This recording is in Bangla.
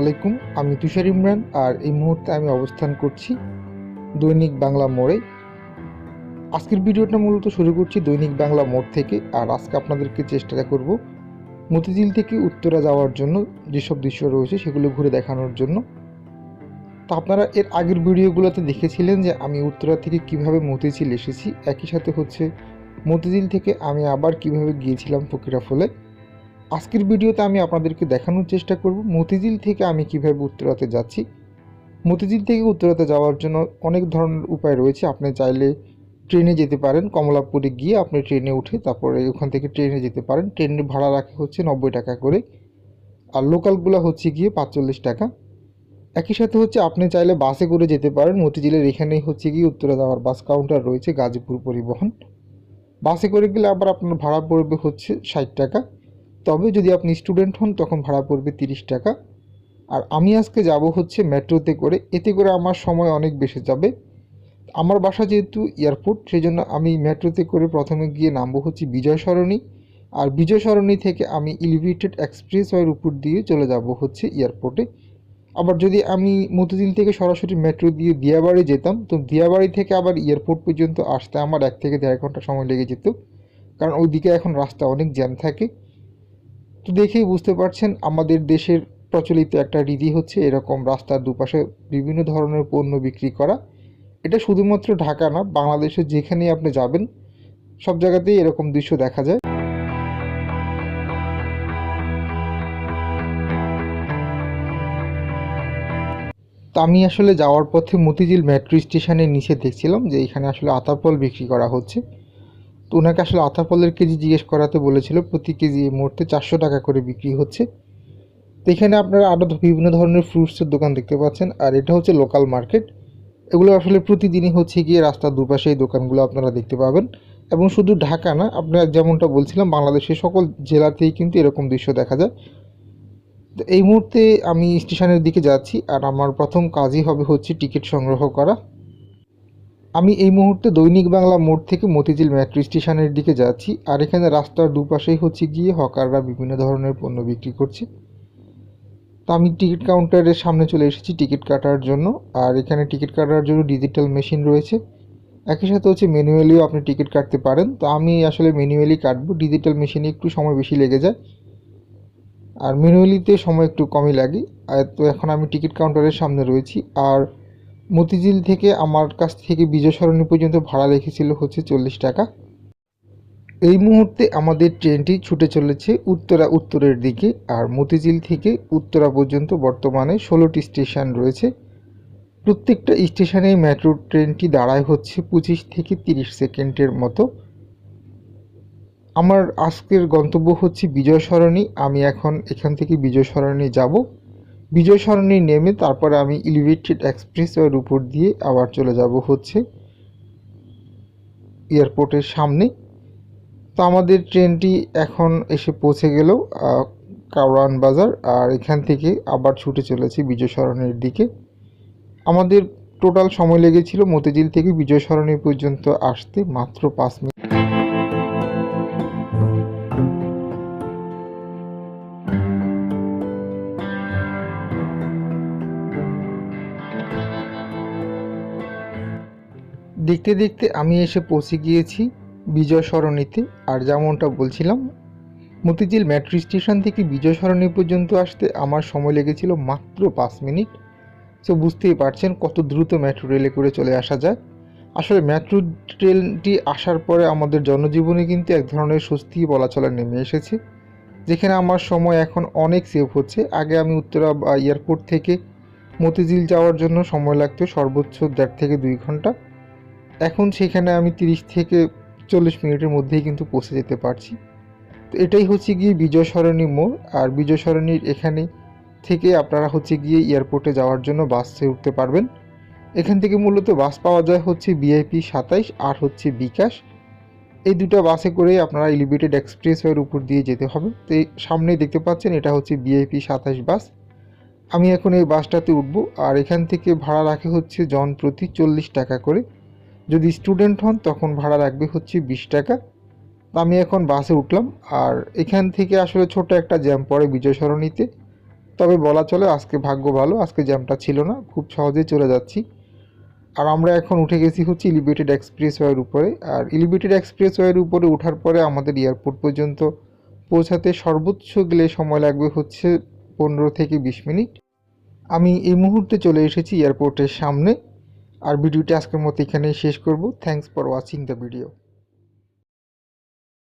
আলাইকুম, আমি তুষার ইমরান আর এই মুহূর্তে আমি অবস্থান করছি দৈনিক বাংলা মোড়ে। আজকের ভিডিওটা মূলত শুরু করছি দৈনিক বাংলা মোড় থেকে আর আজকে আপনাদেরকে চেষ্টা করব মতিঝিল থেকে উত্তরা যাওয়ার জন্য যেসব দৃশ্য রয়েছে সেগুলো ঘুরে দেখানোর জন্য। তো আপনারা এর আগের ভিডিওগুলোতে দেখেছিলেন যে আমি উত্তরা থেকে কীভাবে মতিঝিল এসেছি। একই সাথে হচ্ছে মতিঝিল থেকে আমি আবার কীভাবে গিয়েছিলাম ফকিরা ফলে আজকের ভিডিওতে আমি আপনাদেরকে দেখানোর চেষ্টা করব মতিঝিল থেকে আমি কীভাবে উত্তরাতে যাচ্ছি। মতিঝিল থেকে উত্তরাতে যাওয়ার জন্য অনেক ধরনের উপায় রয়েছে। আপনি চাইলে ট্রেনে যেতে পারেন, কমলাপুরে গিয়ে আপনি ট্রেনে উঠে তারপরে ওখান থেকে ট্রেনে যেতে পারেন। ট্রেনের ভাড়া রাখে হচ্ছে নব্বই টাকা করে। আর লোকালগুলো হচ্ছে গিয়ে পাঁচচল্লিশ টাকা। একই সাথে হচ্ছে আপনি চাইলে বাসে করে যেতে পারেন। মতিঝিলের এখানেই হচ্ছে গিয়ে উত্তরা যাওয়ার বাস কাউন্টার রয়েছে, গাজীপুর পরিবহন। বাসে করে গেলে আবার আপনার ভাড়া পড়বে হচ্ছে ষাট টাকা। তবে যদি আপনি স্টুডেন্ট হন, তখন ভাড়া পড়বে তিরিশ টাকা। আর আমি আজকে যাব হচ্ছে মেট্রোতে করে, এতে করে আমার সময় অনেক বেশি যাবে। আমার বাসা যেহেতু এয়ারপোর্ট সেই জন্য আমি মেট্রোতে করে প্রথমে গিয়ে নামবো হচ্ছে বিজয় সরণি আর বিজয় সরণি থেকে আমি এলিভেটেড এক্সপ্রেসওয়ের উপর দিয়ে চলে যাব হচ্ছে এয়ারপোর্টে। আবার যদি আমি মতিঝিল থেকে সরাসরি মেট্রো দিয়ে দিয়াবাড়ি যেতাম, তো দিয়াবাড়ি থেকে আবার এয়ারপোর্ট পর্যন্ত আসতে আমার এক থেকে দেড় ঘণ্টা সময় লেগে যেত। কারণ ওইদিকে এখন রাস্তা অনেক জ্যাম থাকে। তো দেখেই বুঝতে পারছেন, আমাদের দেশের প্রচলিত একটা রীতি হচ্ছে এরকম রাস্তার দুপাশে বিভিন্ন ধরনের পণ্য বিক্রি করা। এটা শুধুমাত্র ঢাকা না বাংলাদেশে যেখানেই আপনি যাবেন, সব জায়গাতেই এরকম দৃশ্য দেখা যায়। তো আমি আসলে যাওয়ার পথে মতিঝিল মেট্রো স্টেশনের নিচে দেখছিলাম যে এখানে আসলে আতাফল বিক্রি করা হচ্ছে। তো ওনাকে আসলে আতাফলের কেজি জিজ্ঞেস করাতে বলেছিল, প্রতি কেজি এই মুহূর্তে চারশো টাকা করে বিক্রি হচ্ছে। তো এখানে আপনারা আরও বিভিন্ন ধরনের ফ্রুটসের দোকান দেখতে পাচ্ছেন, আর এটা হচ্ছে লোকাল মার্কেট এগুলো আসলে প্রতিদিনই হচ্ছে গিয়ে রাস্তার দুপাশে এই দোকানগুলো আপনারা দেখতে পাবেন। এবং শুধু ঢাকা না, আপনার যেমনটা বলছিলাম, বাংলাদেশের সকল জেলাতেই কিন্তু এরকম দৃশ্য দেখা যায়। তো এই মুহূর্তে আমি স্টেশনের দিকে যাচ্ছি, আর আমার প্রথম কাজই হবে হচ্ছে টিকিট সংগ্রহ করা। আমি এই মুহূর্তে দৈনিক বাংলা মোড় থেকে মতিঝিল মেট্রো স্টেশনের দিকে যাচ্ছি, আর এখানে রাস্তার দুপাশেই হচ্ছে গিয়ে হকাররা বিভিন্ন ধরনের পণ্য বিক্রি করছে। তো আমি টিকিট কাউন্টারের সামনে চলে এসেছি টিকিট কাটার জন্য, আর এখানে টিকিট কাটার জন্য ডিজিটাল মেশিন রয়েছে। একই সাথে হচ্ছে ম্যানুয়ালিও আপনি টিকিট কাটতে পারেন। তো আমি আসলে ম্যানুয়ালি কাটবো, ডিজিটাল মেশিনে একটু সময় বেশি লেগে যায়। আর ম্যানুয়ালিতে সময় একটু কমই লাগে। তো এখন আমি টিকিট কাউন্টারের সামনে রয়েছি, আর মতিঝিল থেকে আমার কাছ থেকে বিজয় সরণি পর্যন্ত ভাড়া লেখেছিল হচ্ছে চল্লিশ টাকা। এই মুহূর্তে আমাদের ট্রেনটি ছুটে চলেছে উত্তরা উত্তরের দিকে আর মতিঝিল থেকে উত্তরা পর্যন্ত বর্তমানে ষোলোটি স্টেশন রয়েছে। প্রত্যেকটা স্টেশনে মেট্রো ট্রেনটি দাঁড়ায় হচ্ছে পঁচিশ থেকে তিরিশ সেকেন্ডের মতো। আমার আজকের গন্তব্য হচ্ছে বিজয় সরণি। আমি এখন এখান থেকে বিজয় সরণি যাব। বিজয় সরণি নেমে তারপরে আমি এলিভেটেড এক্সপ্রেসওয়ের উপর দিয়ে আবার চলে যাব হচ্ছে এয়ারপোর্টের সামনে। তো আমাদের ট্রেনটি এখন এসে পৌঁছে গেল কাউরান বাজার, আর এখান থেকে আবার ছুটে চলেছি বিজয় সরণির দিকে। আমাদের টোটাল সময় লেগেছিল মতিঝিল থেকে বিজয় সরণি পর্যন্ত আসতে মাত্র পাঁচ মিনিট। দেখতে দেখতে আমি এসে পৌঁছে গিয়েছি বিজয় সরণিতে। আর যেমনটা বলছিলাম, মতিঝিল মেট্রো স্টেশন থেকে বিজয় সরণি পর্যন্ত আসতে আমার সময় লেগেছিল মাত্র পাঁচ মিনিট। সো বুঝতেই পারছেন কত দ্রুত মেট্রো রেলে করে চলে আসা যায়। আসলে মেট্রো ট্রেনটি আসার পরে আমাদের জনজীবনে কিন্তু এক ধরনের স্বস্তি বলা চলা নেমে এসেছে, যেখানে আমার সময় এখন অনেক সেভ হচ্ছে। আগে আমি উত্তরা এয়ারপোর্ট থেকে মতিঝিল যাওয়ার জন্য সময় লাগতো সর্বোচ্চ দেড় থেকে দুই ঘণ্টা। এখন সেখানে আমি তিরিশ থেকে চল্লিশ মিনিটের মধ্যেই কিন্তু পৌঁছে যেতে পারছি। তো এটাই হচ্ছে গিয়ে বিজয় সরণী মোড়। আর বিজয় সরণীর এখানে থেকে আপনারা হচ্ছে গিয়ে এয়ারপোর্টে যাওয়ার জন্য বাসে উঠতে পারবেন। এখান থেকে মূলত বাস পাওয়া যায় হচ্ছে বিআইপি সাতাইশ আর হচ্ছে বিকাশ। এই দুটো বাসে করে আপনারা এলিভেটেড এক্সপ্রেসওয়ের উপর দিয়ে যেতে হবে। তো এই সামনেই দেখতে পাচ্ছেন এটা হচ্ছে বিআইপি সাতাইশ বাস আমি এখন এই বাসটাতে উঠব। আর এখান থেকে ভাড়া রাখে হচ্ছে জন প্রতি চল্লিশ টাকা করে। যদি স্টুডেন্ট হন, তখন ভাড়া রাখবে হচ্ছে বিশ টাকা। আমি এখন বাসে উঠলাম, আর এখান থেকে আসলে ছোট একটা জ্যাম পড়ে বিজয় সরণিতে তবে বলা চলে আজকে ভাগ্য ভালো, আজকে জ্যামটা ছিল না, খুব সহজেই চলে যাচ্ছি। আর আমরা এখন উঠে গেছি হচ্ছে ইলিভেটেড এক্সপ্রেস ওয়ের উপরে। আর এলিভেটেড এক্সপ্রেস ওয়ের উপরে ওঠার পরে আমাদের এয়ারপোর্ট পর্যন্ত পৌঁছাতে সর্বোচ্চ গেলে সময় লাগবে হচ্ছে পনেরো থেকে বিশ মিনিট। আমি এই মুহূর্তে চলে এসেছি এয়ারপোর্টের সামনে। আর ভিডিওটি আজকের মতো এখানেই শেষ করব। Thanks for watching the video